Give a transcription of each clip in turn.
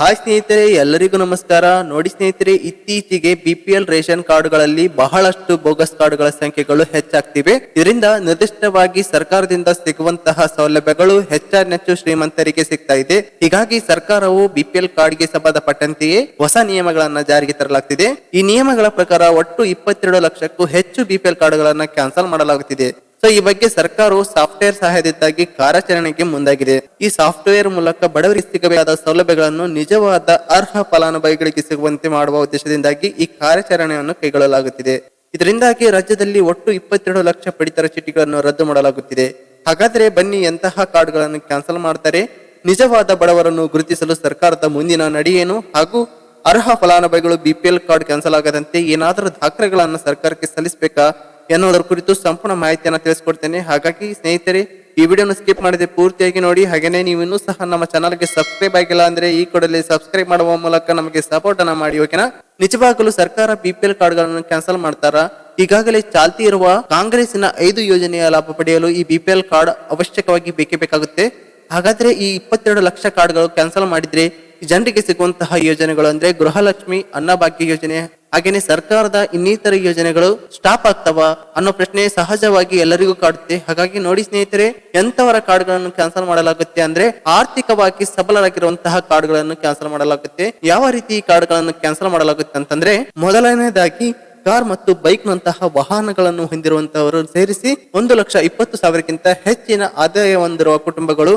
Hi ಸ್ನೇಹಿತರೆ, ಎಲ್ಲರಿಗೂ ನಮಸ್ಕಾರ. ನೋಡಿ ಸ್ನೇಹಿತರೆ, ಇತ್ತೀಚೆಗೆ ಬಿಪಿಎಲ್ ರೇಷನ್ ಕಾರ್ಡ್ಗಳಲ್ಲಿ ಬಹಳಷ್ಟು ಬೋಗಸ್ ಕಾರ್ಡ್ಗಳ ಸಂಖ್ಯೆಗಳು ಹೆಚ್ಚಾಗ್ತಿವೆ. ಇದರಿಂದ ನಿರ್ದಿಷ್ಟವಾಗಿ ಸರ್ಕಾರದಿಂದ ಸಿಗುವಂತಹ ಸೌಲಭ್ಯಗಳು ಹೆಚ್ಚಾನೆಚ್ಚು ಶ್ರೀಮಂತರಿಗೆ ಸಿಗ್ತಾ ಇದೆ. ಹೀಗಾಗಿ ಸರ್ಕಾರವು ಬಿಪಿಎಲ್ ಕಾರ್ಡ್ಗೆ ಸಂಬಂಧಪಟ್ಟಂತೆಯೇ ಹೊಸ ನಿಯಮಗಳನ್ನ ಜಾರಿಗೆ ತರಲಾಗ್ತಿದೆ. ಈ ನಿಯಮಗಳ ಪ್ರಕಾರ ಒಟ್ಟು ಇಪ್ಪತ್ತೆರಡು ಲಕ್ಷಕ್ಕೂ ಹೆಚ್ಚು ಬಿಪಿಎಲ್ ಕಾರ್ಡ್ಗಳನ್ನ ಕ್ಯಾನ್ಸಲ್ ಮಾಡಲಾಗುತ್ತಿದೆ. ಸೊ ಈ ಬಗ್ಗೆ ಸರ್ಕಾರವು ಸಾಫ್ಟ್ವೇರ್ ಸಹಾಯದಿಂದಾಗಿ ಕಾರ್ಯಾಚರಣೆಗೆ ಮುಂದಾಗಿದೆ. ಈ ಸಾಫ್ಟ್ವೇರ್ ಮೂಲಕ ಬಡವರಿಗೆ ಸಿಗಬೇಕಾದ ಸೌಲಭ್ಯಗಳನ್ನು ನಿಜವಾದ ಅರ್ಹ ಫಲಾನುಭವಿಗಳಿಗೆ ಸಿಗುವಂತೆ ಮಾಡುವ ಉದ್ದೇಶದಿಂದಾಗಿ ಈ ಕಾರ್ಯಾಚರಣೆಯನ್ನು ಕೈಗೊಳ್ಳಲಾಗುತ್ತಿದೆ. ಇದರಿಂದಾಗಿ ರಾಜ್ಯದಲ್ಲಿ ಒಟ್ಟು ಇಪ್ಪತ್ತೆರಡು ಲಕ್ಷ ಪಡಿತರ ಚೀಟಿಗಳನ್ನು ರದ್ದು ಮಾಡಲಾಗುತ್ತಿದೆ. ಹಾಗಾದ್ರೆ ಬನ್ನಿ ಎಂತಹ ಕಾರ್ಡ್ಗಳನ್ನು ಕ್ಯಾನ್ಸಲ್ ಮಾಡ್ತಾರೆ? ನಿಜವಾದ ಬಡವರನ್ನು ಗುರುತಿಸಲು ಸರ್ಕಾರದ ಮುಂದಿನ ನಡೆಯೇನು ಹಾಗೂ ಅರ್ಹ ಫಲಾನುಭವಿಗಳು ಬಿಪಿಎಲ್ ಕಾರ್ಡ್ ಕ್ಯಾನ್ಸಲ್ ಆಗದಂತೆ ಏನಾದರೂ ದಾಖಲೆಗಳನ್ನು ಸರ್ಕಾರಕ್ಕೆ ಸಲ್ಲಿಸಬೇಕಾ? ಎನ್ನುವುದರ ಕುರಿತು ಸಂಪೂರ್ಣ ಮಾಹಿತಿಯನ್ನು ತಿಳಿಸ್ಕೊಡ್ತೇನೆ. ಹಾಗಾಗಿ ಸ್ನೇಹಿತರೆ, ಈ ವಿಡಿಯೋನ ಸ್ಕಿಪ್ ಮಾಡದೆ ಪೂರ್ತಿಯಾಗಿ ನೋಡಿ. ಹಾಗೇನೇ ನೀವು ಇನ್ನೂ ಸಹ ನಮ್ಮ ಚಾನಲ್ಗೆ ಸಬ್ಸ್ಕ್ರೈಬ್ ಆಗಿಲ್ಲ ಅಂದ್ರೆ ಈ ಕೂಡಲೇ ಸಬ್ಸ್ಕ್ರೈಬ್ ಮಾಡುವ ಮೂಲಕ ನಮಗೆ ಸಪೋರ್ಟ್ ಅನ್ನ ಮಾಡಿ ಓಕೆನಾ ನಿಜವಾಗಲೂ ಸರ್ಕಾರ ಬಿಪಿಎಲ್ ಕಾರ್ಡ್ಗಳನ್ನು ಕ್ಯಾನ್ಸಲ್ ಮಾಡ್ತಾರಾ? ಈಗಾಗಲೇ ಚಾಲ್ತಿ ಇರುವ ಕಾಂಗ್ರೆಸ್ನ ಐದು ಯೋಜನೆಯ ಲಾಭ ಪಡೆಯಲು ಈ ಬಿಪಿಎಲ್ ಕಾರ್ಡ್ ಅವಶ್ಯಕವಾಗಿ ಬೇಕೇ ಬೇಕಾಗುತ್ತೆ. ಹಾಗಾದ್ರೆ ಈ ಇಪ್ಪತ್ತೆರಡು ಲಕ್ಷ ಕಾರ್ಡ್ಗಳು ಕ್ಯಾನ್ಸಲ್ ಮಾಡಿದ್ರೆ ಜನರಿಗೆ ಸಿಗುವಂತಹ ಯೋಜನೆಗಳು ಅಂದ್ರೆ ಗೃಹಲಕ್ಷ್ಮಿ ಅನ್ನಭಾಗ್ಯ ಯೋಜನೆ ಹಾಗೇನೆ ಸರ್ಕಾರದ ಇನ್ನಿತರ ಯೋಜನೆಗಳು ಸ್ಟಾಪ್ ಆಗ್ತಾವ ಅನ್ನೋ ಪ್ರಶ್ನೆ ಸಹಜವಾಗಿ ಎಲ್ಲರಿಗೂ ಕಾಡುತ್ತೆ. ಹಾಗಾಗಿ ನೋಡಿ ಸ್ನೇಹಿತರೆ, ಎಂತವರ ಕಾರ್ಡ್ಗಳನ್ನು ಕ್ಯಾನ್ಸಲ್ ಮಾಡಲಾಗುತ್ತೆ ಅಂದ್ರೆ ಆರ್ಥಿಕವಾಗಿ ಸಬಲರಾಗಿರುವಂತಹ ಕಾರ್ಡ್ಗಳನ್ನು ಕ್ಯಾನ್ಸಲ್ ಮಾಡಲಾಗುತ್ತೆ. ಯಾವ ರೀತಿ ಕಾರ್ಡ್ಗಳನ್ನು ಕ್ಯಾನ್ಸಲ್ ಮಾಡಲಾಗುತ್ತೆ ಅಂತಂದ್ರೆ ಮೊದಲನೇದಾಗಿ ಕಾರ್ ಮತ್ತು ಬೈಕ್ ನಂತಹ ವಾಹನಗಳನ್ನು ಹೊಂದಿರುವಂತಹವರು ಸೇರಿಸಿ ಒಂದು ಲಕ್ಷ ಇಪ್ಪತ್ತು ಸಾವಿರಕ್ಕಿಂತ ಹೆಚ್ಚಿನ ಆದಾಯ ಹೊಂದಿರುವ ಕುಟುಂಬಗಳು.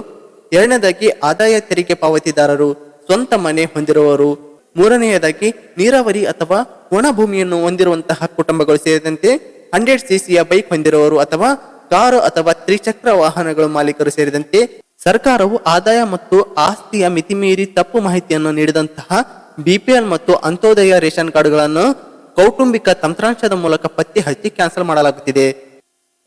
ಎರಡನೇದಾಗಿ ಆದಾಯ ತೆರಿಗೆ ಪಾವತಿದಾರರು, ಸ್ವಂತ ಮನೆ ಹೊಂದಿರುವವರು ಮೂರನೆಯದಾಗಿ ನೀರಾವರಿ ಅಥವಾ ಒಣ ಭೂಮಿಯನ್ನು ಹೊಂದಿರುವಂತಹ ಕುಟುಂಬಗಳು ಸೇರಿದಂತೆ ಹಂಡ್ರೆಡ್ ಸಿಸಿಯ ಬೈಕ್ ಹೊಂದಿರುವವರು ಅಥವಾ ಕಾರು ಅಥವಾ ತ್ರಿಚಕ್ರ ವಾಹನಗಳ ಮಾಲೀಕರು ಸೇರಿದಂತೆ ಸರ್ಕಾರವು ಆದಾಯ ಮತ್ತು ಆಸ್ತಿಯ ಮಿತಿಮೀರಿ ತಪ್ಪು ಮಾಹಿತಿಯನ್ನು ನೀಡಿದಂತಹ ಬಿಪಿಎಲ್ ಮತ್ತು ಅಂತ್ಯೋದಯ ರೇಷನ್ ಕಾರ್ಡ್ಗಳನ್ನು ಕೌಟುಂಬಿಕ ತಂತ್ರಾಂಶದ ಮೂಲಕ ಪತ್ತೆ ಹಚ್ಚಿ ಕ್ಯಾನ್ಸಲ್ ಮಾಡಲಾಗುತ್ತಿದೆ.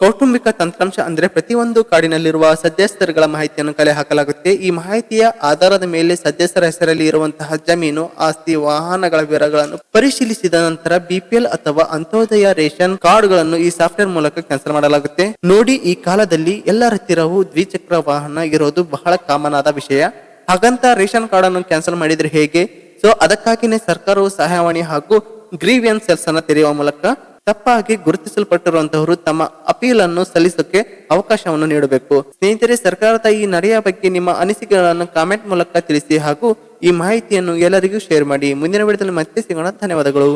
ಕೌಟುಂಬಿಕ ತಂತ್ರಾಂಶ ಅಂದ್ರೆ ಪ್ರತಿಯೊಂದು ಕಾರ್ಡಿನಲ್ಲಿರುವ ಸದಸ್ಯರುಗಳ ಮಾಹಿತಿಯನ್ನು ಕಲೆ ಹಾಕಲಾಗುತ್ತೆ. ಈ ಮಾಹಿತಿಯ ಆಧಾರದ ಮೇಲೆ ಸದಸ್ಯರ ಹೆಸರಲ್ಲಿ ಇರುವಂತಹ ಜಮೀನು, ಆಸ್ತಿ, ವಾಹನಗಳ ವಿವರಗಳನ್ನು ಪರಿಶೀಲಿಸಿದ ನಂತರ ಬಿಪಿಎಲ್ ಅಥವಾ ಅಂತ್ಯೋದಯ ರೇಷನ್ ಕಾರ್ಡ್ಗಳನ್ನು ಈ ಸಾಫ್ಟ್ವೇರ್ ಮೂಲಕ ಕ್ಯಾನ್ಸಲ್ ಮಾಡಲಾಗುತ್ತೆ. ನೋಡಿ, ಈ ಕಾಲದಲ್ಲಿ ಎಲ್ಲರ ಹತ್ತಿರವೂ ದ್ವಿಚಕ್ರ ವಾಹನ ಇರೋದು ಬಹಳ ಕಾಮನ್ ಆದ ವಿಷಯ. ಹಾಗಂತ ರೇಷನ್ ಕಾರ್ಡ್ ಅನ್ನು ಕ್ಯಾನ್ಸಲ್ ಮಾಡಿದ್ರೆ ಹೇಗೆ? ಸೊ, ಅದಕ್ಕಾಗಿನೇ ಸರ್ಕಾರವು ಸಹಾಯವಾಣಿ ಹಾಗೂ ಗ್ರೀವಿಯನ್ ಸೆಲ್ಸ್ ಅನ್ನು ತೆರೆಯುವ ಮೂಲಕ ತಪ್ಪಾಗಿ ಗುರುತಿಸಲ್ಪಟ್ಟಿರುವಂತಹವರು ತಮ್ಮ ಅಪೀಲ್ ಅನ್ನು ಸಲ್ಲಿಸೋಕೆ ಅವಕಾಶವನ್ನು ನೀಡಬೇಕು. ಸ್ನೇಹಿತರೆ, ಸರ್ಕಾರದ ಈ ನಡೆಯ ಬಗ್ಗೆ ನಿಮ್ಮ ಅನಿಸಿಕೆಗಳನ್ನು ಕಾಮೆಂಟ್ ಮೂಲಕ ತಿಳಿಸಿ ಹಾಗೂ ಈ ಮಾಹಿತಿಯನ್ನು ಎಲ್ಲರಿಗೂ ಶೇರ್ ಮಾಡಿ. ಮುಂದಿನ ವಿಡಿಯೋದಲ್ಲಿ ಮತ್ತೆ ಸಿಗೋಣ. ಧನ್ಯವಾದಗಳು.